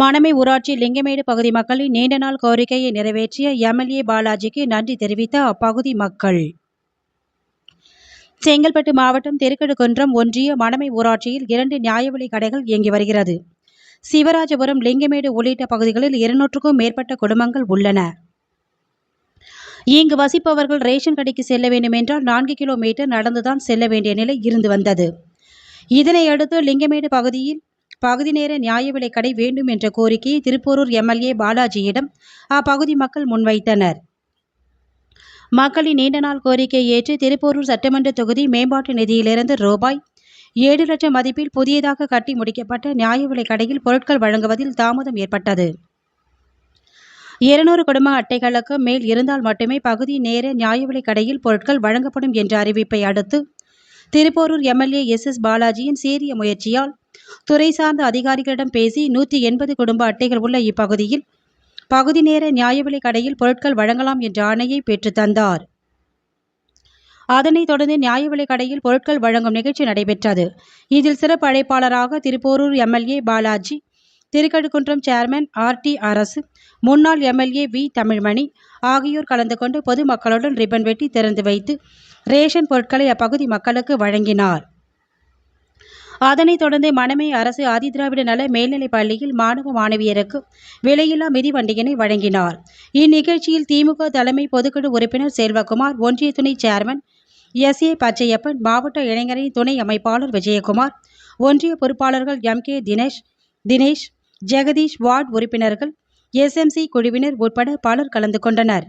மணமை ஊராட்சி லிங்கமேடு பகுதி மக்களின் நீண்ட நாள் கோரிக்கையை நிறைவேற்றிய எம்எல்ஏ பாலாஜிக்கு நன்றி தெரிவித்த அப்பகுதி மக்கள். செங்கல்பட்டு மாவட்டம் திருக்கடுகுன்றம் ஒன்றிய மணமை ஊராட்சியில் இரண்டு நியாய கடைகள் இயங்கி வருகிறது. சிவராஜபுரம் லிங்கமேடு உள்ளிட்ட பகுதிகளில் இருநூற்றுக்கும் மேற்பட்ட குடும்பங்கள் உள்ளன. இங்கு வசிப்பவர்கள் ரேஷன் கடைக்கு செல்ல வேண்டுமென்றால் நான்கு கிலோமீட்டர் நடந்துதான் செல்ல வேண்டிய நிலை இருந்து வந்தது. இதனையடுத்து லிங்கமேடு பகுதியில் பகுதி நேர நியாய விலைக் கடை வேண்டும் என்ற கோரிக்கையை திருப்போரூர் எம்எல்ஏ பாலாஜியிடம் அப்பகுதி மக்கள் முன்வைத்தனர். மக்களின் நீண்ட நாள் கோரிக்கையை ஏற்று திருப்போரூர் சட்டமன்ற தொகுதி மேம்பாட்டு நிதியிலிருந்து ரூபாய் ஏழு லட்சம் மதிப்பில் புதியதாக கட்டி முடிக்கப்பட்ட நியாய விலைக் கடையில் பொருட்கள் வழங்குவதில் தாமதம் ஏற்பட்டது. இருநூறு குடும்ப அட்டைகளுக்கு மேல் இருந்தால் மட்டுமே பகுதி நேர நியாய விலைக் கடையில் பொருட்கள் வழங்கப்படும் என்ற அறிவிப்பை அடுத்து திருப்போரூர் எம்எல்ஏ எஸ் எஸ் பாலாஜியின் சீரிய முயற்சியால் துறை சார்ந்த அதிகாரிகளிடம் பேசி நூற்றி எண்பது குடும்ப அட்டைகள் உள்ள இப்பகுதியில் பகுதி நேர நியாய விலை கடையில் பொருட்கள் வழங்கலாம் என்ற ஆணையை பெற்று தந்தார். அதனைத் தொடர்ந்து நியாய விலைக் கடையில் பொருட்கள் வழங்கும் நிகழ்ச்சி நடைபெற்றது. இதில் சிறப்பு அழைப்பாளராக Thiruporur MLA Balaji Thirukazhukundram chairman R D Arasu முன்னாள் எம்எல்ஏ வி தமிழ்மணி ஆகியோர் கலந்து கொண்டு பொதுமக்களுடன் ரிப்பன் வெட்டி திறந்து வைத்து ரேஷன் பொருட்களை அப்பகுதி மக்களுக்கு வழங்கினார். அதனைத் தொடர்ந்து மணமை அரசு ஆதிதிராவிட நல மேல்நிலைப் பள்ளியில் மாணவ மாணவியருக்கு விலையில்லா மிதிவண்டியினை வழங்கினார். இந்நிகழ்ச்சியில் திமுக தலைமை பொதுக்குழு உறுப்பினர் செல்வகுமார் ஒன்றிய துணை சேர்மன் எஸ். ஏ. பச்சையப்பன் மாவட்ட இளைஞரின் துணை அமைப்பாளர் விஜயகுமார் ஒன்றிய பொறுப்பாளர்கள் M. K. Dinesh Dinesh Jagadeesh ward உறுப்பினர்கள் எஸ்எம்சி குழுவினர் உட்பட பலர் கலந்து கொண்டனர்.